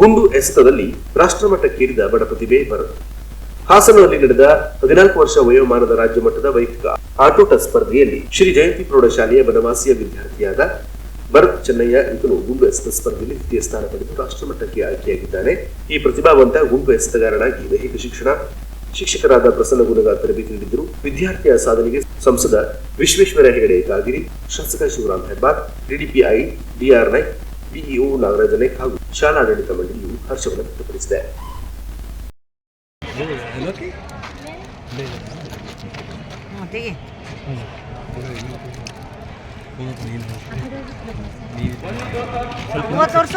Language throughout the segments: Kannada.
ಗುಂಡು ಎಸೆತದಲ್ಲಿ ರಾಷ್ಟ್ರಮಟ್ಟಕ್ಕೇರಿದ ಬಡ ಪ್ರತಿಭೆ ಭರತ್ ಹಾಸನದಲ್ಲಿ ನಡೆದ ಹದಿನಾಲ್ಕು ವರ್ಷ ವಯೋಮಾನದ ರಾಜ್ಯ ಮಟ್ಟದ ವೈಯಕ್ತಿಕ ಆಟೋಟ ಸ್ಪರ್ಧೆಯಲ್ಲಿ ಶ್ರೀ ಜಯಂತಿ ಪ್ರೌಢಶಾಲೆಯ ಬನವಾಸಿಯ ವಿದ್ಯಾರ್ಥಿಯಾದ ಭರತ್ ಚೆನ್ನಯ್ಯ ಈತನು ಗುಂಡು ಎಸೆತ ಸ್ಪರ್ಧೆಯಲ್ಲಿ ದ್ವಿತೀಯ ಸ್ಥಾನ ಪಡೆದು ರಾಷ್ಟ್ರಮಟ್ಟಕ್ಕೆ ಆಯ್ಕೆಯಾಗಿದ್ದಾನೆ. ಈ ಪ್ರತಿಭಾವಂತ ಗುಂಡು ಎಸೆತಗಾರನಾಗಿ ದೈಹಿಕ ಶಿಕ್ಷಣ, ಶಿಕ್ಷಕರಾದ ಪ್ರಸನ್ನ ಗುಣಗ ತರಬೇತಿ ನೀಡಿದ್ದರು. ವಿದ್ಯಾರ್ಥಿಯ ಸಾಧನೆಗೆ ಸಂಸದ ವಿಶ್ವೇಶ್ವರ ಹೆಗಡೆ ಕಾಗಿರಿ ಶಾಸಕ Shivaram Hebbar DDPI DR Naik BEO Nagaraja ಹಾಗೂ ಶಾಲಾಡಳಿತ ಮಂಡಳಿಯು ಹರ್ಷವನ್ನು ವ್ಯಕ್ತಪಡಿಸಿದೆ. ಇಲ್ಲಿ ಇಲ್ಲಿ ವರ್ಷ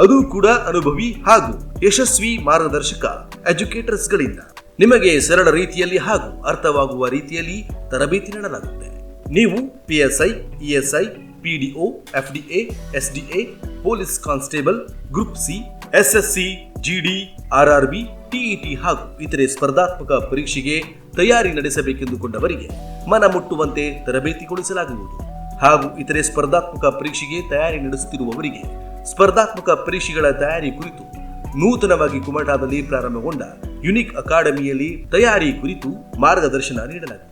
ಅದು ಕೂಡ ಅನುಭವಿ ಹಾಗೂ ಯಶಸ್ವಿ ಮಾರ್ಗದರ್ಶಕ ಎಜುಕೇಟರ್ಸ್ ಗಳಿಂದ ನಿಮಗೆ ಸರಳ ರೀತಿಯಲ್ಲಿ ಹಾಗೂ ಅರ್ಥವಾಗುವ ರೀತಿಯಲ್ಲಿ ತರಬೇತಿ ನೀಡಲಾಗುತ್ತೆ. ನೀವು PSI ESI PDO FDA SDA police constable, group C SSC GD RRB TET ಹಾಗೂ ಇತರೆ ಸ್ಪರ್ಧಾತ್ಮಕ ಪರೀಕ್ಷೆಗೆ ತಯಾರಿ ನಡೆಸಬೇಕೆಂದುಕೊಂಡವರಿಗೆ ಮನ ಮುಟ್ಟುವಂತೆ ತರಬೇತಿ ಕೊಡಿಸಲಾಗುವುದು ಹಾಗೂ ಇತರೆ ಸ್ಪರ್ಧಾತ್ಮಕ ಪರೀಕ್ಷೆಗೆ ತಯಾರಿ ನಡೆಸುತ್ತಿರುವವರಿಗೆ ಸ್ಪರ್ಧಾತ್ಮಕ ಪರೀಕ್ಷೆಗಳ ತಯಾರಿ ಕುರಿತು ನೂತನವಾಗಿ ಕುಮಟಾದಲ್ಲಿ ಪ್ರಾರಂಭಗೊಂಡ ಯುನಿಕ್ ಅಕಾಡೆಮಿಯಲ್ಲಿ ತಯಾರಿ ಕುರಿತು ಮಾರ್ಗದರ್ಶನ ನೀಡಲಾಗುವುದು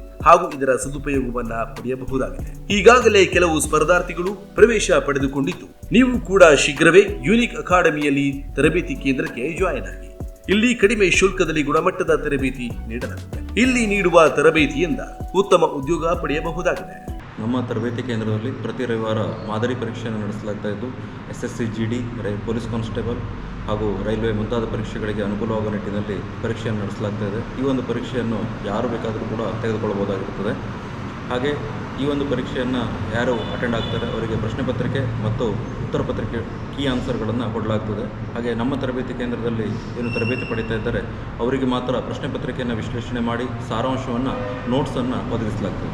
ಹಾಗೂ ಇದರ ಸದುಪಯೋಗವನ್ನ ಪಡೆಯಬಹುದಾಗಿದೆ. ಈಗಾಗಲೇ ಕೆಲವು ಸ್ಪರ್ಧಾರ್ಥಿಗಳು ಪ್ರವೇಶ ಪಡೆದುಕೊಂಡಿದ್ದು, ನೀವು ಕೂಡ ಶೀಘ್ರವೇ ಯೂನಿಕ್ ಅಕಾಡೆಮಿಯಲ್ಲಿ ತರಬೇತಿ ಕೇಂದ್ರಕ್ಕೆ ಜಾಯಿನ್ ಆಗಿ. ಇಲ್ಲಿ ಕಡಿಮೆ ಶುಲ್ಕದಲ್ಲಿ ಗುಣಮಟ್ಟದ ತರಬೇತಿ ನೀಡಲಾಗುತ್ತದೆ ಇಲ್ಲಿ ನೀಡುವ ತರಬೇತಿಯಿಂದ ಉತ್ತಮ ಉದ್ಯೋಗ ಪಡೆಯಬಹುದಾಗಿದೆ. ನಮ್ಮ ತರಬೇತಿ ಕೇಂದ್ರದಲ್ಲಿ ಪ್ರತಿ ರವಿವಾರ ಮಾದರಿ ಪರೀಕ್ಷೆಯನ್ನು ನಡೆಸಲಾಗ್ತಾ ಇದ್ದು, S S C G D police constable ಹಾಗೂ ರೈಲ್ವೆ ಮುಂತಾದ ಪರೀಕ್ಷೆಗಳಿಗೆ ಅನುಕೂಲವಾಗುವ ನಿಟ್ಟಿನಲ್ಲಿ ಪರೀಕ್ಷೆಯನ್ನು ನಡೆಸಲಾಗ್ತಾ ಈ ಒಂದು ಪರೀಕ್ಷೆಯನ್ನು ಯಾರು ಬೇಕಾದರೂ ಕೂಡ ತೆಗೆದುಕೊಳ್ಳಬಹುದಾಗಿರುತ್ತದೆ. ಹಾಗೆ ಈ ಒಂದು ಪರೀಕ್ಷೆಯನ್ನು ಯಾರು ಅಟೆಂಡ್ ಆಗ್ತಾರೆ ಅವರಿಗೆ ಪ್ರಶ್ನೆ ಪತ್ರಿಕೆ ಮತ್ತು ಉತ್ತರ ಪತ್ರಿಕೆ ಕೀ ಆನ್ಸರ್ಗಳನ್ನು ಕೊಡಲಾಗ್ತದೆ. ಹಾಗೆ ನಮ್ಮ ತರಬೇತಿ ಕೇಂದ್ರದಲ್ಲಿ ಏನು ತರಬೇತಿ ಪಡೀತಾ ಇದ್ದಾರೆ, ಅವರಿಗೆ ಮಾತ್ರ ಪ್ರಶ್ನೆ ಪತ್ರಿಕೆಯನ್ನು ವಿಶ್ಲೇಷಣೆ ಮಾಡಿ ಸಾರಾಂಶವನ್ನು ನೋಟ್ಸನ್ನು ಒದಗಿಸಲಾಗ್ತದೆ.